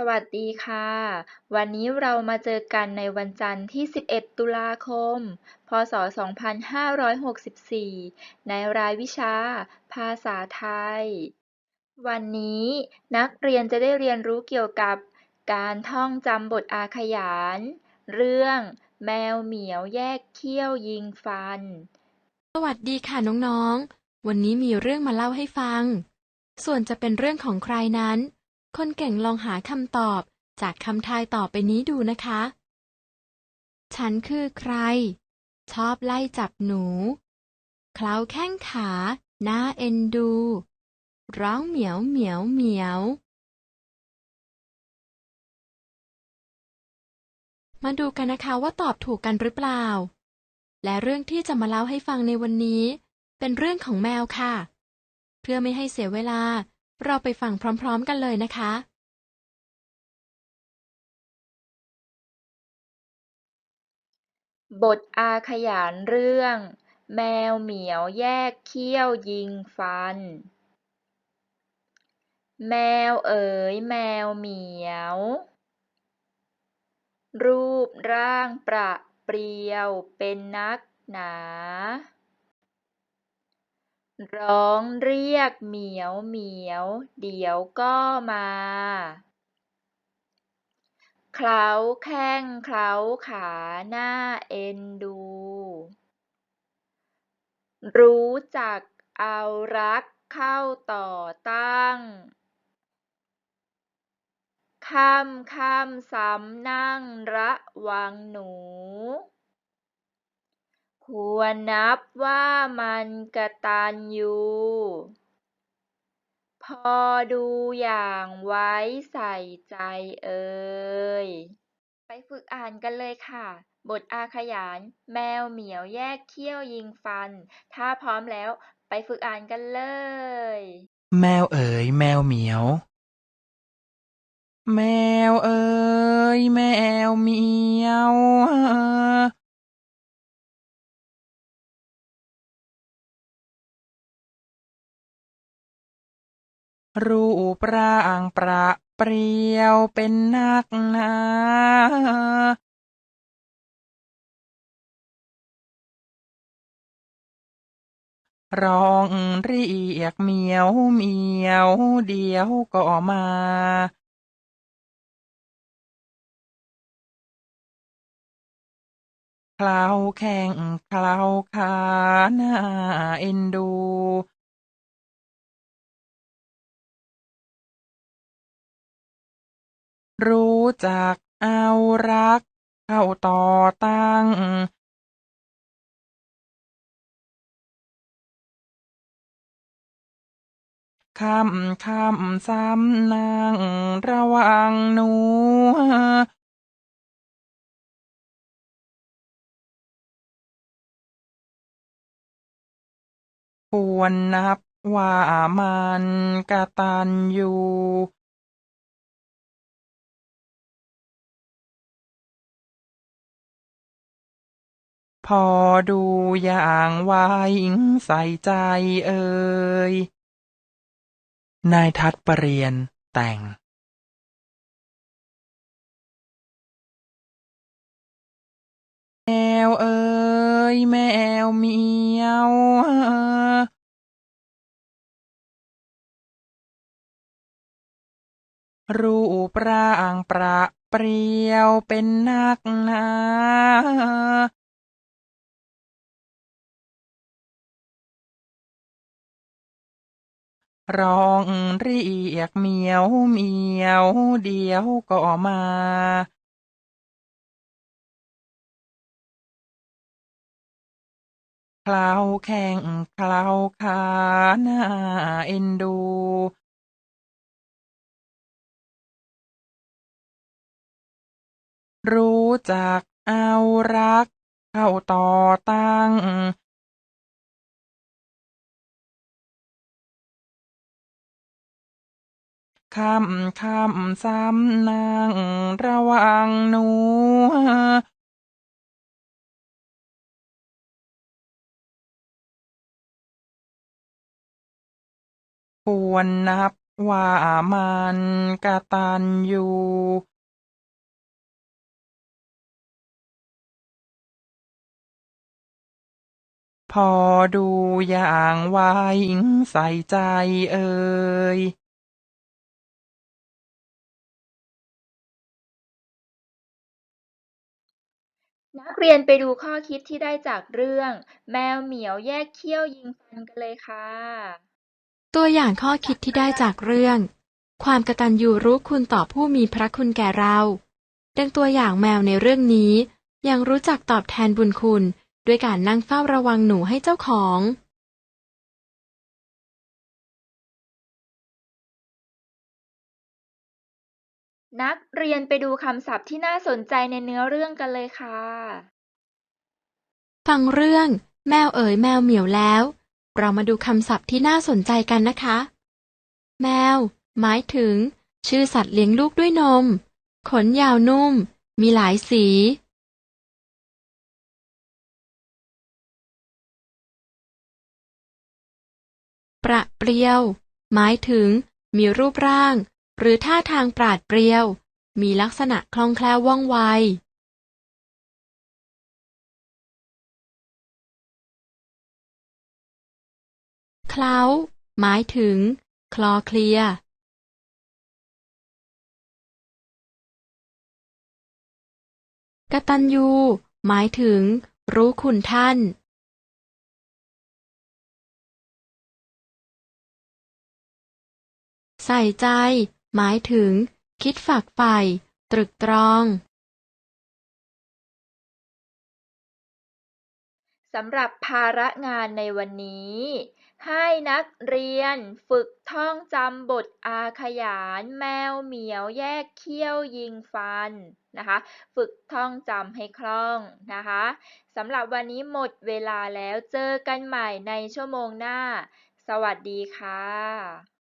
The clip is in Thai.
สวัสดีค่ะ วันนี้เรามาเจอกันในวันจันทร์ที่ 11 ตุลาคม พ.ศ.2564 ในรายวิชา ภาษาไทย วันนี้นักเรียนจะได้เรียนรู้เกี่ยวกับการท่องจำบทอาขยาน เรื่องแมวเหมียวแยกเขี้ยวยิงฟัน สวัสดีค่ะน้องๆ วันนี้มีเรื่องมาเล่าให้ฟัง ส่วนจะเป็นเรื่องของใครนั้น คนเก่งลองหาคำตอบจากคำทายต่อไปนี้ดูนะคะ ฉันคือใคร ชอบไล่จับหนู เคล้าแข้งขาหน้าเอ็นดู ร้องเหมียวเหมียวเหมียว มาดูกันนะคะว่าตอบถูกกันหรือเปล่า และเรื่องที่จะมาเล่าให้ฟังในวันนี้ เป็นเรื่องของแมวค่ะ เพื่อไม่ให้เสียเวลา เราไปฟังพร้อมๆกันเลยนะคะ บทอาขยานเรื่อง แมวเหมียวแยกเขี้ยวยิงฟัน แมวเอ๋ยแมวเหมียว รูปร่างประเปรียวเป็นนักหนา ร้องเรียกเหมียวเหมียวเดี๋ยวก็มาเคล้าแข้งเคล้าขาหน้าเอ็นดู รู้จักเอารักเข้าต่อตั้งค่ำค่ำซ้ำนั่งระวังหนู ควรนับว่ามันกตัญญูพอดูอย่างไว้ใส่ใจเอ่ย ไปฝึกอ่านกันเลยค่ะ บทอาขยาน แมวเหมียวแยกเขี้ยวยิงฟัน ถ้าพร้อมแล้วไปฝึกอ่านกันเลย แมวเอ๋ยแมวเหมียว แมวเอ๋ยแมวเหมียว รูปร่างประเปรียวเป็นนักหนาร้องเรียกเมียวเมียวเดียวก็มา คล้าแข้งคล้าขาหน้าเอ็นดู รู้จักเอารักเข้าต่อตั้งคำคำซ้ำนางระวังหนูควรนับว่ามันกะตัญญู พอดูอย่างไว้ใส่ใจเอ่ย นายทัดปรเรียนแต่ง แมวเอ๋ยแมวเมียวรูปร่างประเปรียวเป็นนักหนา ร้องเรียกเหมียวเหมียวเดี๋ยวก็มาคล้าแข้งคล้าขาหน้าเอ็นดู รู้จักเอารัก เข้าต่อตั้ง คำคำซ้ำนางระวังหนูควรนับว่ามันกตัญญูพอดูอย่างไว้ใส่ใจเอ่ย นักเรียนไปดูข้อคิดที่ได้จากเรื่อง แมวเหมียวแยกเขี้ยวยิงฟันกันเลยค่ะ ตัวอย่างข้อคิดที่ได้จากเรื่อง ความกตัญญูรู้คุณต่อผู้มีพระคุณแก่เรา ดังตัวอย่างแมวในเรื่องนี้ ยังรู้จักตอบแทนบุญคุณ ด้วยการนั่งเฝ้าระวังหนูให้เจ้าของ นักเรียนไปดูคำศัพท์ที่น่าสนใจในเนื้อเรื่องกันเลยค่ะ ฟังเรื่อง แมวเอ๋ยแมวเหมียวแล้ว เรามาดูคำศัพท์ที่น่าสนใจกันนะคะ แมว หมายถึง ชื่อสัตว์เลี้ยงลูกด้วยนม ขนยาวนุ่ม มีหลายสี ประเปรียว หมายถึง มีรูปร่าง หรือท่าทางปราดเปรียว มีลักษณะคล่องแคล่วว่องไว เคล้า หมายถึง คลอเคลีย กตัญญูหมายถึง รู้คุณท่าน ใส่ใจ หมายถึง คิดฝักใฝ่ ตรึกตรองสำหรับภาระงานในวันนี้ ให้นักเรียนฝึกท่องจำบทอาขยานแมวเหมียวแยกเขี้ยวยิงฟันนะคะ ฝึกท่องจำให้คล่องนะคะสำหรับวันนี้หมดเวลาแล้วเจอกันใหม่ในชั่วโมงหน้า สวัสดีค่ะ